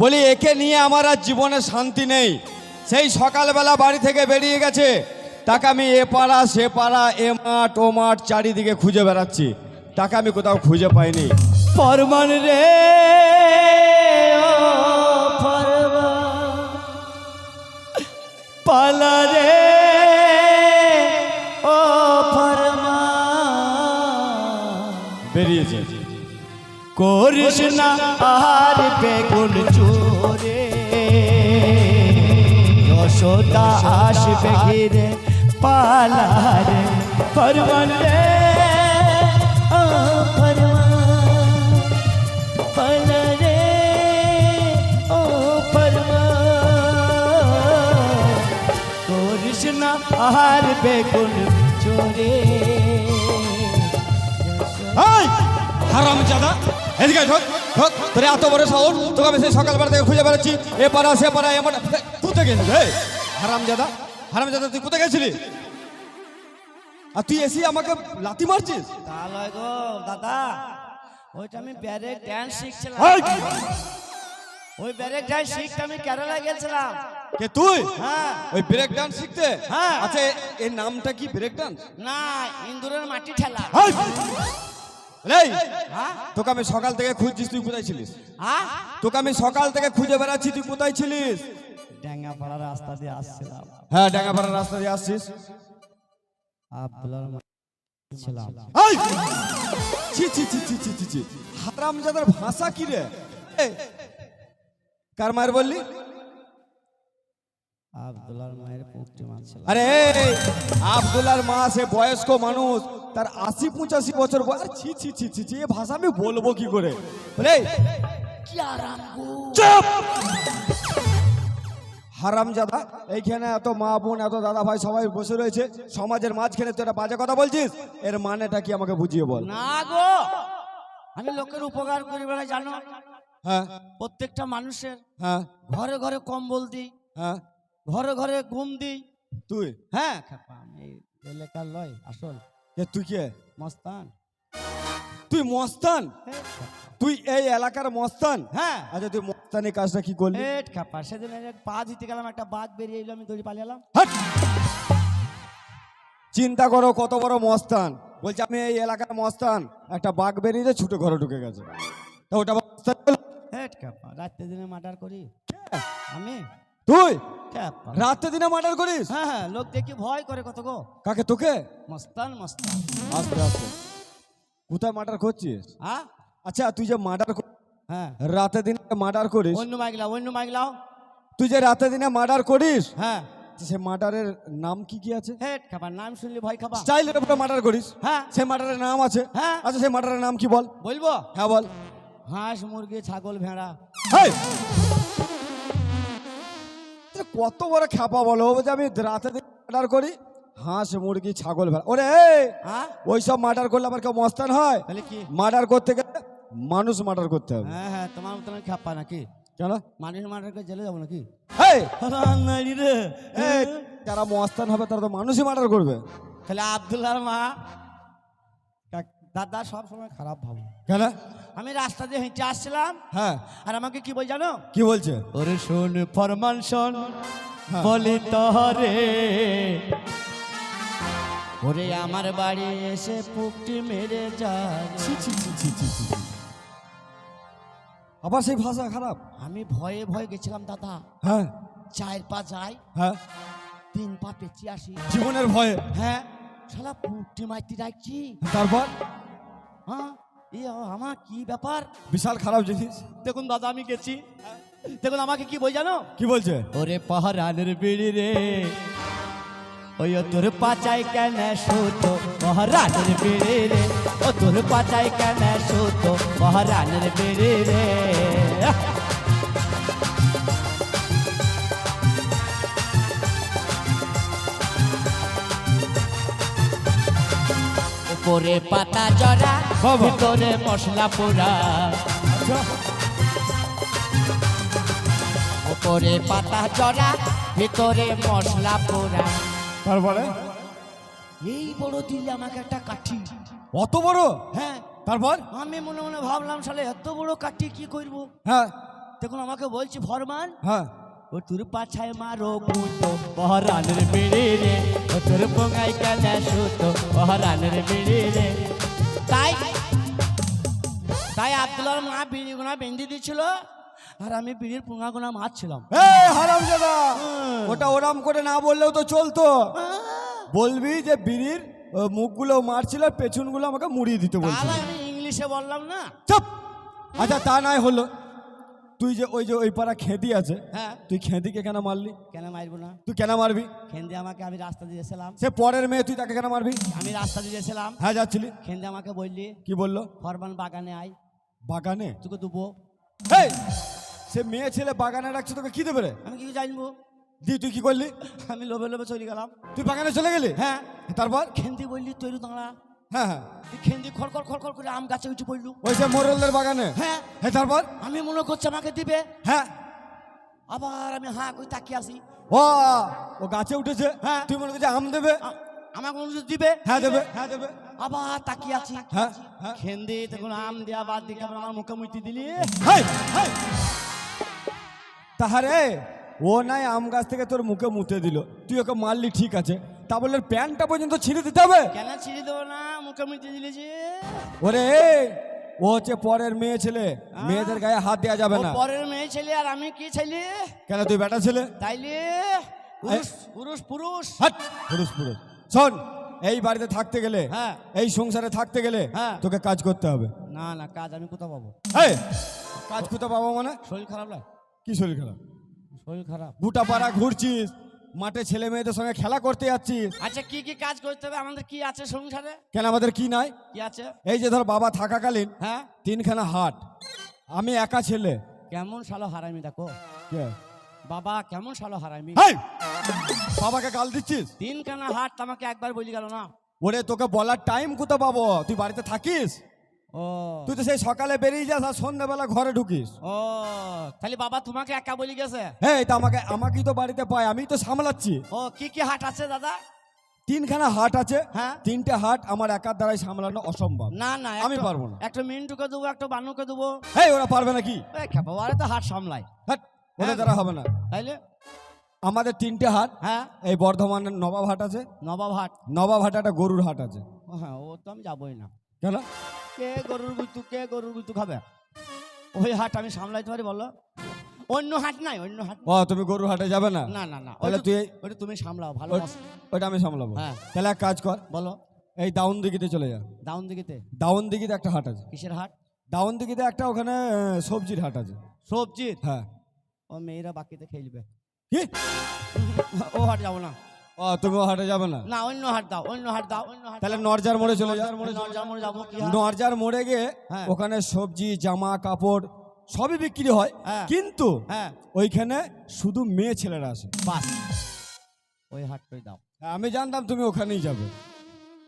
বলি, একে নিয়ে আমার আর জীবনে শান্তি নেই। সেই সকালবেলা বাড়ি থেকে বেরিয়ে গেছে। তাকে আমি এ পাড়া, সে পাড়া, এ মাঠ, ও মাঠ চারিদিকে খুঁজে বেড়াচ্ছি। তাকে আমি কোথাও খুঁজে পাইনি। ফরমান রে পালা রে করিস না আর বেগুন চোরে যশোদা আসবে ঘিরে পালারে ফরমান রে ও ফরমান পালা রে ও ফরমান করিস না আর বেগুন চোরে এই হারাম জাদা এদিকে ঢোক ঢোক তোর এত বড় সাহস তোকে আমি সেই সকালবেলা থেকে খুঁজে বেড়াচ্ছি। এ পাড়া সে পাড়া এ মাঠ কোথায় গেছিস রে হারাম জাদা হারাম জাদা তুই কোথায় গেছিলি? আর তুই এসে আমাকে লাথি মারছিস? তা লয় গো দাদা ওইটা আমি ব্যারেক ড্যান্স শিখছিলাম। ওই ব্যারেক ড্যান্স শিখতে আমি কেরালা গেছিলাম। কে তুই? হ্যাঁ। ওই ব্রেক ডান্স শিখতে? হ্যাঁ। আচ্ছা এর নামটা কি ব্রেক ডান্স? না ইন্দুরের মাটি ঠেলা। হ্যাঁ? তোকে আমি সকাল থেকে খুঁজছিস তুই কোথায় ছিলিস? হ্যাঁ? তোকে আমি সকাল থেকে খুঁজে বেড়াচ্ছি তুই কোথায় ছিলিস? ড্যাঙ্গাপাড়া রাস্তা দিয়ে আসছিলাম। হ্যাঁ ডাঙ্গাপাড়ার রাস্তা দিয়ে আসছিস। ছিলাম। ছি ছি ছি ছি ছি ছি হারামজাদার ভাষা কি রে? কার মায়ের বললি? আব্দুল্লার মায়ের পুকটি মারছিলাম আরে এই, মা সে বয়স্ক মানুষ তার আশি পঁচাশি বছর বয়স। ছি ছি ছি ছি ছি এ ভাষা আমি বলব কি করে? বলে কি আরাম গো। চুপ! হারামজাদা এইখানে এত মা বোন এত দাদা ভাই সবাই বসে রয়েছে। সমাজের মাঝখানে তুই একটা বাজে কথা বলছিস? এর মানেটা কি আমাকে বুঝিয়ে বল? না গো। আমি লোকের উপকার করি বলে জানো? হ্যাঁ। প্রত্যেকটা মানুষের হ্যাঁ। ঘরে ঘরে কম্বল দিই। হ্যাঁ। ঘরে ঘরে ঘুম দিই। তুই হ্যাঁ? খেপা এলাকার লয়? আসল। তুই কে? মস্তান। তুই মস্তান? তুই এই এলাকার মস্তান? হ্যাঁ? আচ্ছা তুই মস্তানি কাজটা কি করলি? হেট খাপা সেদিন পা দিতে গেলাম একটা বাঘ বেরিয়ে এলো আমি দড়ি পালিয়ে এলাম! চিন্তা করো কত বড় মস্তান। বলছে আমি এই এলাকার মস্তান। একটা বাঘ বেরিয়ে ছুটে ঘরে ঢুকে গেছে। তা ওটা মস্তান হেট খাপা রাত্রে দিনে মার্ডার করি। আমি? তুই রাতে দিনে মার্ডার করিস? হ্যাঁ হ্যাঁ লোক দেখি ভয় করে কত গো। কাকে তোকে? মস্তান মস্তান। আস্তে আস্তে কোথায় মার্ডার করছিস? হ্যাঁ? আচ্ছা তুই যে মার্ডার হ্যাঁ। রাতে দিনে মার্ডার করিস? অন্য মাইগলাও অন্য মাইগলাও তুই যে রাতে দিনে মার্ডার করিস? হ্যাঁ। সে মার্ডারের নাম কি কি আছে? হেট খাবার নাম শুনলে ভয় খাবা। স্টাইলের উপরে মার্ডার করিস? হ্যাঁ। সে মার্ডারের নাম আছে। হ্যাঁ। আচ্ছা সেই মার্ডারের নাম কি বল? বলব? হ্যাঁ বল। হাঁস মুরগি ছাগল ভেড়া। হেই! কত বড় খ্যাপা বলো? ও যে আমি রাতে মার্ডার করি হাঁস মুরগি ছাগল ভেড়া ওরে হ্যাঁ? ওই সব মার্ডার করলে আবার কেউ মস্তান হয়? তাহলে কি? মার্ডার করতে গেলে মানুষ মার্ডার করতে হবে। হ্যাঁ হ্যাঁ তোমার মতন খাপা নাকি? কেন? মানুষ মার্ডার করে জেলে যাব নাকি? এই, রান্নারি রে এই, যারা মস্তান হবে তারা তো মানুষই মার্ডার করবে। তাহলে আব্দুল্লাহর মা দাদা সব সময় খারাপ ভাবো। কেন? আমি রাস্তা দিয়ে হেঁটে আসছিলাম। হ্যাঁ। আর আমাকে কি বল জানো? কি বলছে? ওরে শোন ফরমান শোন বলি তহরে। ওরে আমার বাড়ি এসে পুকটি মেরে যায়। ছি, ছি, ছি, ছি, ছি, ছি, ছি। আবার সেই ভাষা খারাপ? আমি ভয়ে ভয়ে গেছিলাম দাদা। হ্যাঁ। চার পা যাই হ্যাঁ। তিন পা পেঁচি আসি। জীবনের ভয়ে? হ্যাঁ। শালা পুকটি মাইতি ডাকছি। তারপর? হ্যাঁ? এ আমার কি ব্যাপার? বিশাল খারাপ জিনিস। দেখুন দাদা আমি গেছি। দেখুন আমাকে কি বই জানো? কি বলছে? ওরে পাহারানের বিড়ি রে। ওই তোর পাচাই কেন সুতো? মহারানের বিড়ি রে। ও তোর পাচাই কেন সুতো? মহারানের বিড়ি রে। উপরে পাতা জরা। ভিতরে মশলা পোড়া। উপরে পাতা জরা ভিতরে মশলা পোড়া। তারপরে? এই বড় দিলে আমাকে একটা কাঠি। অত বড়? হ্যাঁ। তারপর? আমি মনে মনে ভাবলাম শালে এত বড় কাটি কি করব? হ্যাঁ। তখন আমাকে বলছি ফরমান হ্যাঁ। ও তোর পাছায় মারো কুতো পহরানের বেড়ে রে ও তোর পোঙাই কেনে সুতো পহরানের বেড়ে রে তাই তাই আব্দুল্লাহর মা বিড়ি গোনা বেঁধে দিয়েছিল আর আমি বিড়ির পোঙা গোনা মারছিলাম। এই হারাম দাদা ওটা ওরাম করে না বললেও তো চলতো। বলবি যে বিড়ির মুখগুলো মারছিল আর পেছনগুলো আমাকে মুড়িয়ে দিতে বলছিল। আমি ইংলিশে বললাম না? চুপ! আচ্ছা তা নাই হলো। তুই যে ওই যে ওই পাড়া খেঁদি আছে হ্যাঁ। তুই খেদিকে কেন মারলি? কেন মারবো না? তুই কেন মারবি? খেন্দে আমাকে আমি রাস্তা দিয়েছিলাম সে পরের মেয়ে তুই তাকে কেন মারবি? আমি রাস্তা দিয়ে দিয়েছিলাম হ্যাঁ যাচ্ছিলি। খেন্দে আমাকে বললি কি বলল? ফরমান বাগানে আয়। বাগানে? তোকে দেবো। এই সে মেয়ে ছেলে বাগানে রাখছে তোকে কি দেবে রে? আমি কি জানব। দি তুই কি করলি? আমি লোভে লোভে চলে গেলাম। তুই বাগানে চলে গেলি? হ্যাঁ। তারপর? খেন্দি বললি তৈরি দাঁড়া হ্যাঁ হ্যাঁ। খেন্দি খড়খড় খড়খড় করে আম গাছে উঠে পড়লু। ওই যে মোরলদের বাগানে? হ্যাঁ। হ্যাঁ তারপর? আমি মনে করছি আমাকে দিবে। হ্যাঁ। আবার আমি হ্যাঁ কই তাকিয়ে আসি ও ও গাছে উঠেছে? হ্যাঁ। তুই মনে করছিস আম দেবে? আ- আমাকে মনে হচ্ছে দিবে? হ্যাঁ দেবে। হ্যাঁ দেবে। আবার তাকিয়ে আছি। হ্যাঁ হ্যাঁ। খেন্দি তখন আম দেওয়া বাদ দিকে আমার মুখে মুইতি দিলি। হাই হাই। তাহারে ও নাই আম গাছ থেকে তোর মুখে মুতে দিল। তুই ওকে মারলি ঠিক আছে। তা বললে প্যান্টটা পর্যন্ত ছিঁড়ে দিতে হবে। কেন ছিঁড়ে দেবো না? মুখে মুইতি দিলি যে। ওরে ও হচ্ছে পরের মেয়ে ছেলে। মেয়েদের গায়ে হাত দেওয়া যাবে না। পরের মেয়ে ছেলে আর আমি কি ছেলে? কেন তুই বেটা ছেলে? তাইলে পুরুষ পুরুষ পুরুষ। হাট পুরুষ পুরুষ। শোন এই বাড়িতে থাকতে গেলে হ্যাঁ। এই সংসারে থাকতে গেলে হ্যাঁ। তোকে কাজ করতে হবে। না না কাজ আমি কোথাও পাবো? এই কাজ কোথাও পাবো মানে? শরীর খারাপ না? কি শরীর খারাপ? শরীর খারাপ। গোটা পাড়া ঘুরছিস মাঠে ছেলে মেয়েদের সঙ্গে খেলা করতে যাচ্ছিস আচ্ছা কি কি কাজ করতে হবে? আমাদের কি আছে সংসারে? কেন আমাদের কি নাই? কি আছে? এই যে ধর বাবা থাকাকালীন হ্যাঁ? তিনখানা হাট। আমি একা ছেলে। কেমন সালো হারামি দেখো। কে? বাবা কেমন সালো হারামি। হেই! বাবাকে গাল দিচ্ছিস? তিনখানা হাট আমাকে একবার বলি গেল না? ওরে তোকে বলার টাইম কোথাও পাবো? তুই বাড়িতে থাকিস? ও। তুই তো সেই সকালে বেরিয়ে যাস আর সন্ধ্যাবেলা ঘরে ঢুকিস। ও তাহলে বাবা তোমাকে একা বলি গেছে? হ্যাঁ তা আমাকে আমাকেই তো বাড়িতে পায় আমি তো সামলাচ্ছি। ও কি কি হাট আছে দাদা? তিনখানা হাট আছে হ্যাঁ। তিনটে হাট আমার একার দ্বারাই সামলানো অসম্ভব। না না আমি পারব না। একটা মিন্টুকে দেবো একটা বানুকে দেবো। হ্যাঁ ওরা পারবে নাকি? এই খেপা ওরা তো হাট সামলায়। হাট ওদের হ্যাঁ। দ্বারা হবে না। তাইলে? আমাদের তিনটে হাট হ্যাঁ। এই বর্ধমানের নবাব হাট আছে নবাব হাট। নবাব হাটে একটা গরুর হাট আছে। হ্যাঁ ও তো আমি যাবোই না। কেন? কে গরুর গুতু কে গরুর গুতু খাবে? ওই হাট আমি সামলাইতে পারি বলো? অন্য হাট নাই অন্য হাট। ও তুমি গরুর হাটে যাবে না? না না না তাহলে তুই- ওইটা তুমি সামলাও ভালো ওইটা আমি সামলাবো। হ্যাঁ। তাহলে এক কাজ কর। বলো। এই দাউন দিঘিতে চলে যা। দাউন দিকেতে দাউন দিঘিতে একটা হাট আছে। কিসের হাট? দাউন দিঘিতে একটা ওখানে সবজির হাট আছে। সবজির? হ্যাঁ। ও মেয়েরা বাকিতে খেলবে। কি? ও হাট যাব না। ও তুমি হাটে যাবে না? না অন্য হাট দাও অন্য হাট দাও অন্য হাট তাহলে নরজার মোড়ে চলে যা। নরজামুড়ে যাব নরজার মোড়ে গিয়ে হ্যাঁ। ওখানে সবজি জামা কাপড় সবই বিক্রি হয়। হ্যাঁ। কিন্তু হ্যাঁ। ওইখানে শুধু মেয়ে ছেলেরা আসে। বাস। ওই হাটটাই দাও। আমি জানতাম তুমি ওখানেই যাবে।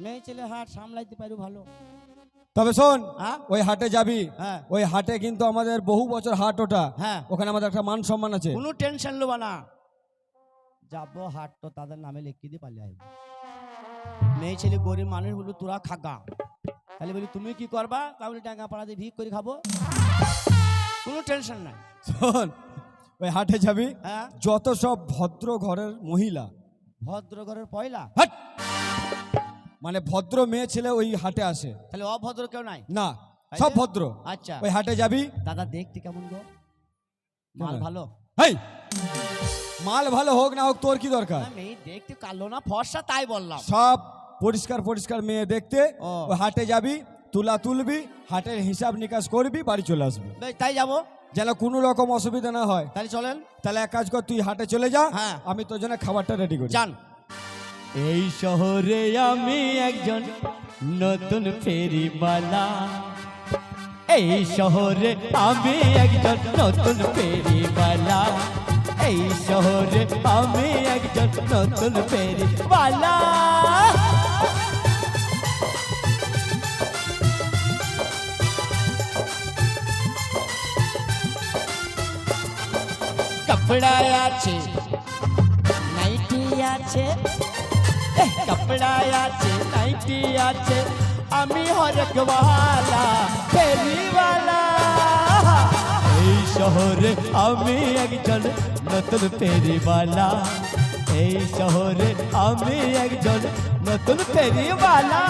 মেয়ে ছেলে হাট সামলাইতে পারো ভালো। তবে শোন হ্যাঁ? ওই হাটে যাবি। হ্যাঁ। ওই হাটে কিন্তু আমাদের বহু বছর হাট ওটা। হ্যাঁ। ওখানে আমাদের একটা মান সম্মান আছে। কোনো টেনশন নেবা না। যাব হাট তো তাদের নামে লিখিয়ে দিয়ে পালিয়ে আসব। মেয়ে ছেলে গরিব মানুষ বলি তোরা খাগা তাহলে বলি তুমি কি করবা? তাহলে টাকা পাড়া দিয়ে ভিক করে খাব। কোনো টেনশন নাই। শোন ওই হাটে যাবি হ্যাঁ। যত সব ভদ্র ঘরের মহিলা। ভদ্র ঘরের পয়লা? হাট! মানে ভদ্র মেয়ে ছেলে ওই হাটে আসে। তাহলে অভদ্র কেউ নাই? না সব ভদ্র। আচ্ছা। ওই হাটে যাবি। দাদা দেখতে কেমন গো? মাল ভালো? হেই! মাল ভালো হোক না হোক তোর কি দরকার? মেয়ে দেখতে কালো না ফর্সা তাই বললাম। সব পরিষ্কার পরিষ্কার মেয়ে দেখতে ও। হাটে যাবি তুলা তুলবি হাটের হিসাব নিকাশ করবি বাড়ি চলে আসবি। তাই যাব? যেন কোনো রকম অসুবিধা না হয়। তাহলে চলেন। তাহলে এক কাজ কর তুই হাটে চলে যা হ্যাঁ। আমি তোর জন্য খাবারটা রেডি করি। যান। এই শহরে আমি একজন নতুন ফেরিওয়ালা। এই শহরে আমি একজন নতুন ফেরিওয়ালা। এই শহরে আমি একজন নতুন ফেরিওয়ালা। কাপড়া আছে নাইটি আছে এহ, কাপড়া আছে নাইটি আছে আমি হরেকওয়ালা ফেরিওয়ালা। এই শহরে আমি একজন নতুন ফেরিওয়ালা এই শহরে আমি একজন নতুন ফেরিওয়ালা